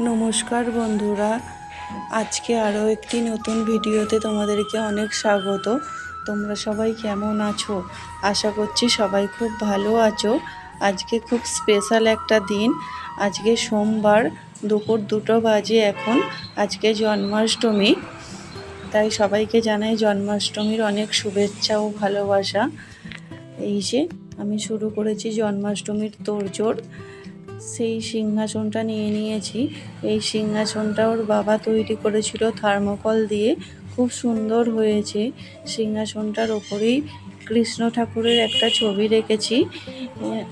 নমস্কার বন্ধুরা। আজকে আরও একটি নতুন ভিডিওতে তোমাদেরকে অনেক স্বাগত। তোমরা সবাই কেমন আছো? আশা করছি সবাই খুব ভালো আছো। আজকে খুব স্পেশাল একটা দিন। আজকে সোমবার, দুপুর দুটো বাজে এখন। আজকে জন্মাষ্টমী। তাই সবাইকে জানাই জন্মাষ্টমীর অনেক শুভেচ্ছা ও ভালোবাসা। এই যে, আমি শুরু করেছি জন্মাষ্টমীর তোড়জোড়। সেই সিংহাসনটা নিয়ে নিয়েছি। এই সিংহাসনটা ওর বাবা তৈরি করেছিল থার্মোকল দিয়ে। খুব সুন্দর হয়েছে। সিংহাসনটার ওপরেই কৃষ্ণ ঠাকুরের একটা ছবি রেখেছি।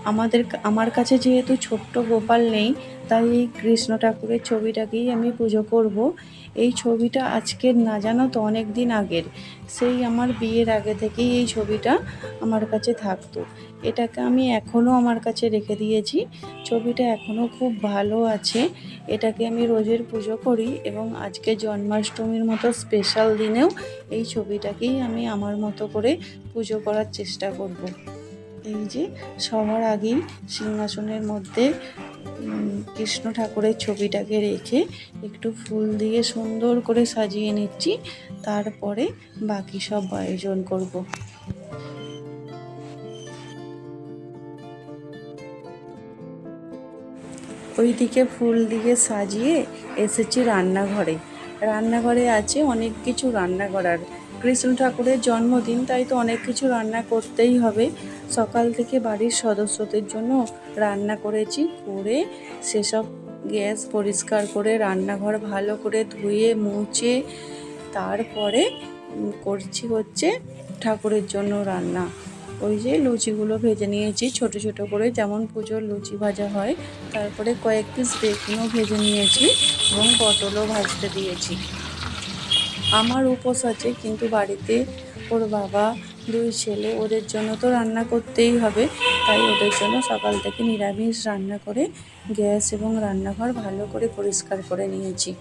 আমাদের আমার কাছে যেহেতু ছোট্ট গোপাল নেই, তাই এই কৃষ্ণ ঠাকুরের ছবিটাকেই আমি পুজো করব। এই ছবিটা আজকের না জানো তো অনেক দিন আগের। সেই আমার বিয়ের আগে থেকেই এই ছবিটা আমার কাছে থাকতো। এটাকে আমি এখনও আমার কাছে রেখে দিয়েছি। ছবিটা এখনও খুব ভালো আছে। এটাকে আমি রোজের পুজো করি এবং আজকে জন্মাষ্টমীর মতো স্পেশাল দিনেও এই ছবিটাকেই আমি আমার মতো করে পুজো করার চেষ্টা করব। এই যে সবার আগেই সিংহাসনের মধ্যে কৃষ্ণ ঠাকুরের ছবিটাকে রেখে একটু ফুল দিয়ে সুন্দর করে সাজিয়ে নিচ্ছি। তারপরে বাকি সব আয়োজন করব। ওইদিকে ফুল দিয়ে সাজিয়ে এসেছি রান্নাঘরে। রান্নাঘরে আছে অনেক কিছু রান্না করার কৃষ্ণ ঠাকুরের জন্মদিন, তাই তো অনেক কিছু রান্না করতেই হবে। সকাল থেকে বাড়ির সদস্যদের জন্য রান্না করেছি, করে সেসব গ্যাস পরিষ্কার করে রান্নাঘর ভালো করে ধুয়ে, মুছে, তারপরে করছি হচ্ছে ঠাকুরের জন্য রান্না। ওই যে লুচিগুলো ভেজে নিয়েছি, ছোট ছোট করে যেমন পুজোর লুচি ভাজা হয়, তারপরে কয়েক পিস বেগুনও ভেজে নিয়েছি এবং পটলও ভাজতে দিয়েছি। আমার উপোস আছে, কিন্তু বাড়িতে ওর বাবা দুই ছেলে, ওদের জন্য তো রান্না করতেই হবে। তাই ওদের জন্য সকাল থেকে নিরামিষ রান্না করে, গ্যাস এবং রান্নাঘর ভালো করে পরিষ্কার করে নিয়েছি।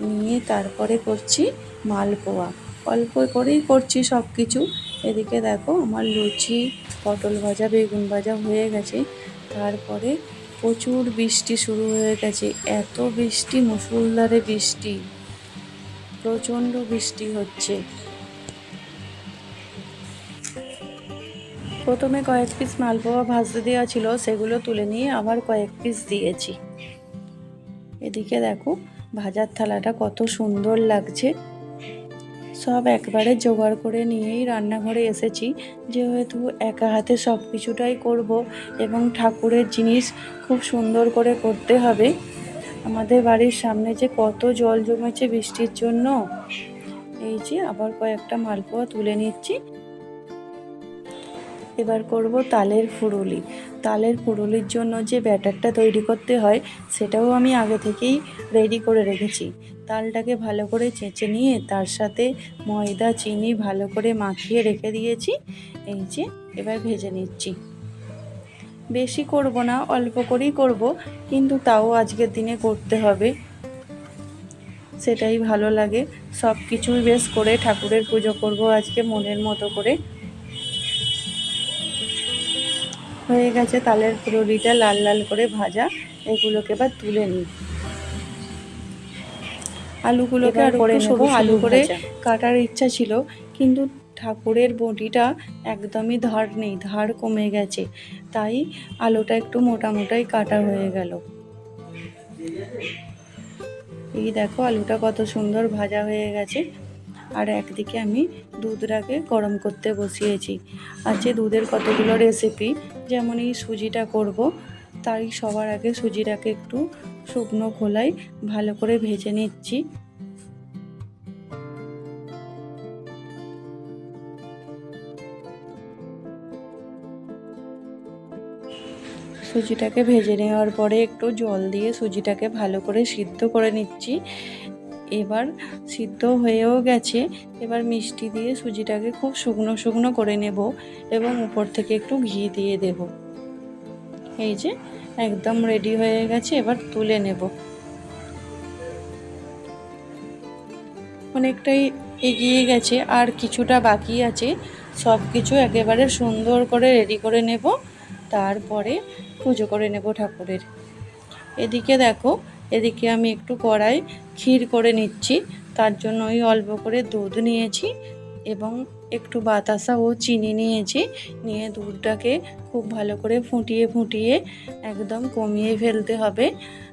নিয়ে তারপরে করছি মালপোয়া। অল্প করেই করছি সব কিছু এদিকে দেখো আমার লুচি, পটল ভাজা, বেগুন ভাজা হয়ে গেছে। তারপরে প্রচুর বৃষ্টি শুরু হয়ে গেছে। এত বৃষ্টি, মুসুলধারে বৃষ্টি। প্রচণ্ড বৃষ্টি হচ্ছে। প্রথমে কয়েক পিস মালপোয়া ভাজতে দেওয়া ছিল, সেগুলো তুলে নিয়ে আবার কয়েক পিস দিয়েছি। এদিকে দেখো, ভাজার থালাটা কত সুন্দর লাগছে। সব একবারে জোগাড় করে নিয়েই রান্নাঘরে এসেছি। যেহেতু একা হাতে সব কিছুটাই করব এবং ঠাকুরের জিনিস খুব সুন্দর করে করতে হবে, আমাদের বাড়ির সামনে যে কত জল জমেছে বৃষ্টির জন্য। এই যে আবার কয়েকটা মালপোয়া তুলে নিচ্ছি। এবার করব তালের ফুরুলি। তালের ফুরুলির জন্য যে ব্যাটারটা তৈরি করতে হয়, সেটাও আমি আগে থেকেই রেডি করে রেখেছি। তালটাকে ভালো করে চেঁচে নিয়ে তার সাথে ময়দা, চিনি ভালো করে মাখিয়ে রেখে দিয়েছি। এই যে, এবার ভেজে নিচ্ছি। বেশি করব না, অল্প করেই করব, কিন্তু তাও আজকের দিনে করতে হবে। সেটাই ভালো লাগে। সব কিছুই বেশ করে ঠাকুরের পুজো করব আজকে মনের মতো করে। হয়ে গেছে তালের ফুলুরিটা লাল লাল করে ভাজা। এগুলোকে এবার তুলে নিই। আলুগুলোকে আর করে নেব আলু করে কাটার ইচ্ছা ছিল কিন্তু ঠাকুরের বটিটা একদমই ধার নেই ধার কমে গেছে। তাই আলুটা একটু মোটা মোটাই কাটা হয়ে গেল। এই দেখো আলুটা কত সুন্দর ভাজা হয়ে গেছে। আর একদিকে আমি দুধটাকে গরম করতে বসিয়েছি। আছে দুধের কতগুলো রেসিপি যেমন এই সুজিটা করব, তাই সবার আগে সুজিটাকে একটু শুকনো খোলায় ভালো করে ভেজে নিচ্ছি। সুজিটাকে ভেজে নেওয়ার পরে একটু জল দিয়ে সুজিটাকে ভালো করে সিদ্ধ করে নিচ্ছি। এবার সিদ্ধ হয়েও গেছে। এবার মিষ্টি দিয়ে সুজিটাকে খুব শুকনো শুকনো করে নেব এবং উপর থেকে একটু ঘি দিয়ে দেব। এই যে একদম রেডি হয়ে গেছে, এবার তুলে নেব। অনেকটাই এগিয়ে গেছে, আর কিছুটা বাকি আছে। সব কিছু একেবারে সুন্দর করে রেডি করে নেব। তারপরে পুজো করে নেব ঠাকুরের। এদিকে দেখো এদিকে আমি একটু কড়াই ক্ষীর করে নিচ্ছি, তার জন্য ওই অল্প করে দুধ নিয়েছি এবং একটু বাতাসা ও চিনি নিয়েছি, নিয়ে দুধটাকে খুব ভালো করে ফুটিয়ে ফুটিয়ে একদম কমিয়ে ফেলতে হবে,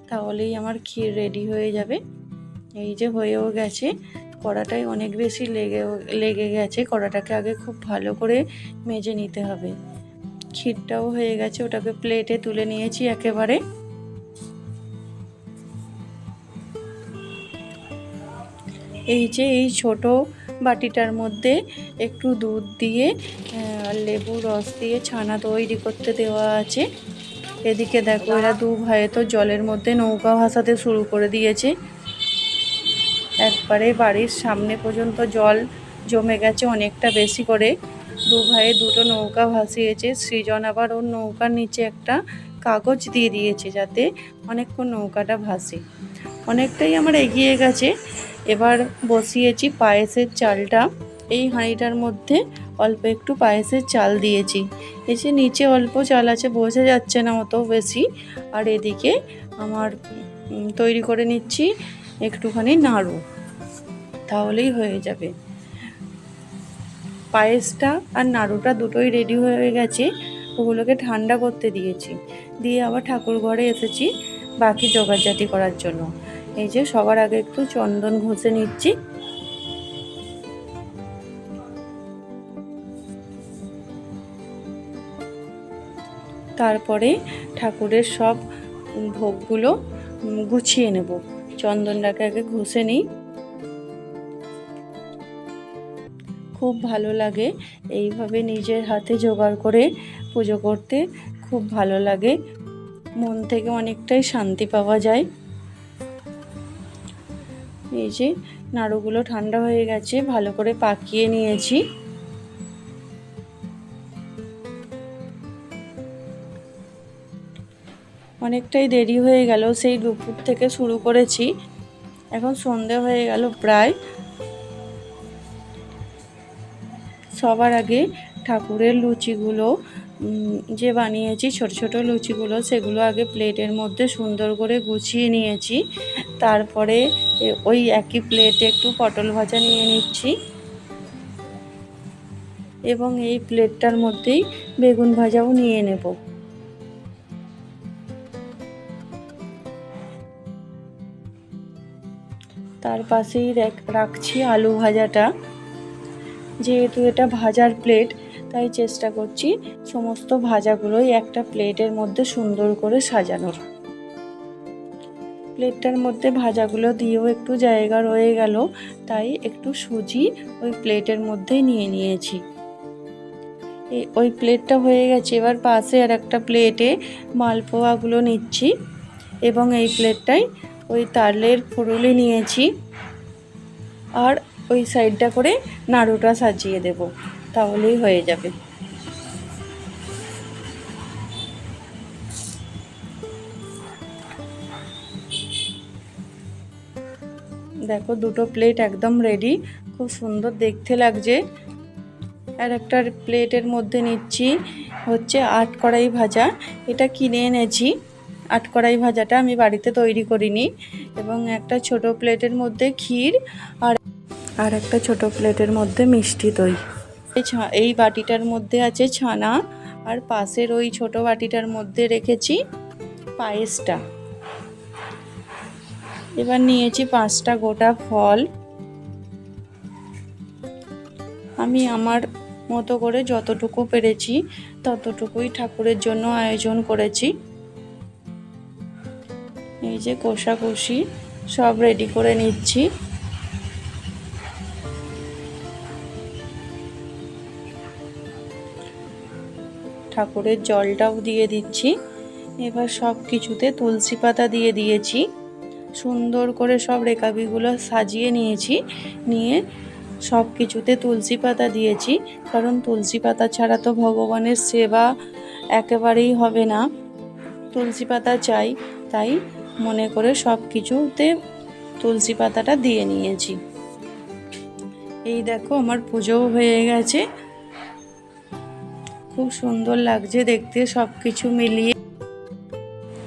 তাহলেই আমার ক্ষীর রেডি হয়ে যাবে। এই যে হয়েও গেছে কড়াটায় অনেক বেশি লেগে লেগে গেছে, কড়াটাকে আগে খুব ভালো করে মেজে নিতে হবে। ক্ষীরটাও হয়ে গেছে, ওটাকে প্লেটে তুলে নিয়েছি একেবারে। এই যে এই ছোট বাটিটার মধ্যে একটু দুধ দিয়ে লেবু, রস দিয়ে ছানা তৈরি করতে দেওয়া আছে। এদিকে দেখো, এরা দু ভাইয়ে তো জলের মধ্যে নৌকা ভাসাতে শুরু করে দিয়েছে। একবারে বাড়ির সামনে পর্যন্ত জল জমে গেছে অনেকটা বেশি করে। দু ভাইয়ে দুটো নৌকা ভাসিয়েছে, সৃজন আবার ওর নৌকার নিচে একটা কাগজ দিয়ে দিয়েছে যাতে অনেকক্ষণ নৌকাটা ভাসে। অনেকটাই আমার এগিয়ে গেছে। এবার বসিয়েছি পায়েসের চালটা। এই হাঁড়িটার মধ্যে অল্প একটু পায়েসের চাল দিয়েছি। এসে নিচে অল্প চাল আছে, বোঝা যাচ্ছে না অত বেশি। আর এদিকে আমার তৈরি করে নিচ্ছি একটুখানি নাড়ু। তাহলেই হয়ে যাবে। পায়েসটা আর নাড়ুটা দুটোই রেডি হয়ে গেছে। ওগুলোকে ঠান্ডা করতে দিয়েছি। দিয়ে আবার ঠাকুর ঘরে এসেছি বাকি জোগাড়জাটি করার জন্য। এই যে সবার আগে একটু চন্দন ঘষে নিচ্ছি। তারপরে ঠাকুরের সব ভোগগুলো গুছিয়ে নেব। চন্দনটাকে আগে ঘষে নিই। খুব ভালো লাগে এইভাবে নিজের হাতে জোগাড় করে পুজো করতে। খুব ভালো লাগে। মন থেকে অনেকটাই শান্তি পাওয়া যায়। এই যে নাড়ুগুলো ঠান্ডা হয়ে গেছে, ভালো করে পাকিয়ে নিয়েছি। অনেকটাই দেরি হয়ে গেল, সেই দুপুর থেকে শুরু করেছি। এখন সন্ধে হয়ে গেল প্রায়। সবার আগে ঠাকুরের লুচিগুলো যে বানিয়েছি, ছোট ছোট লুচিগুলো, সেগুলো আগে প্লেটের মধ্যে সুন্দর করে গুছিয়ে নিয়েছি। তারপরে ওই একই প্লেটে একটু পটল ভাজা নিয়ে নিচ্ছি। এবং এই প্লেটটার মধ্যেই বেগুন ভাজাও নিয়ে নেব। তার পাশেই রাখ- রাখছি আলু ভাজাটা। যেহেতু এটা ভাজার প্লেট তাই চেষ্টা করছি সমস্ত ভাজাগুলোই একটা প্লেটের মধ্যে সুন্দর করে সাজানোর। প্লেটটার মধ্যে ভাজাগুলো দিয়েও একটু জায়গা রয়ে গেল, তাই একটু সুজি ওই প্লেটের মধ্যেই নিয়ে নিয়েছি। ওই প্লেটটা হয়ে গেছে, এবার পাশে আর একটা প্লেটে মালপোয়াগুলো নিচ্ছি এবং এই প্লেটটাই ওই তালের ফুরুলি নিয়েছি। আর ওই সাইডটা করে নাড়ুটা সাজিয়ে দেব। তাহলেই হয়ে যাবে। দেখো দুটো প্লেট একদম রেডি খুব সুন্দর দেখতে লাগছে। আর একটা প্লেটের মধ্যে নিচ্ছি হচ্ছে আট কড়াই ভাজা। এটা কিনে এনেছি। আট কড়াই ভাজাটা আমি বাড়িতে তৈরি করিনি। এবং একটা ছোট প্লেটের মধ্যে ক্ষীর আর আর একটা ছোট প্লেটের মধ্যে মিষ্টি দই। এই বাটিটার মধ্যে আছে ছানা আর পাশের ওই ছোট বাটিটার মধ্যে রেখেছি পায়েসটা। এবার নিয়েছি পাঁচটা গোটা ফল। আমি আমার মতো করে যতটুকু পেরেছি ততটুকুই ঠাকুরের জন্য আয়োজন করেছি। এই যে কষাকষি সব রেডি করে নিচ্ছি। ঠাকুরের জলটাও দিয়ে দিচ্ছি। এবার সব কিছুতে তুলসী পাতা দিয়ে দিয়েছি। সুন্দর করে সব রেকাবিগুলো সাজিয়ে নিয়েছি। নিয়ে সব কিছুতে তুলসী পাতা দিয়েছি। কারণ তুলসী পাতা ছাড়া তো ভগবানের সেবা একেবারেই হবে না। তুলসী পাতা চাই, তাই মনে করে সব কিছুতে তুলসী পাতাটা দিয়ে নিয়েছি। এই দেখো, আমার পুজোও হয়ে গেছে। খুব সুন্দর লাগছে দেখতে সব কিছু মিলিয়ে।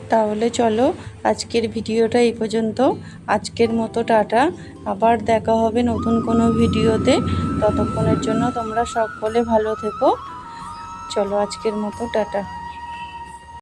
তাহলে চলো, আজকের ভিডিওটা এই পর্যন্ত। আজকের মতো টাটা। আবার দেখা হবে নতুন কোনো ভিডিওতে। ততক্ষণের জন্য তোমরা সকলে ভালো থেকো। চলো আজকের মতো, টাটা।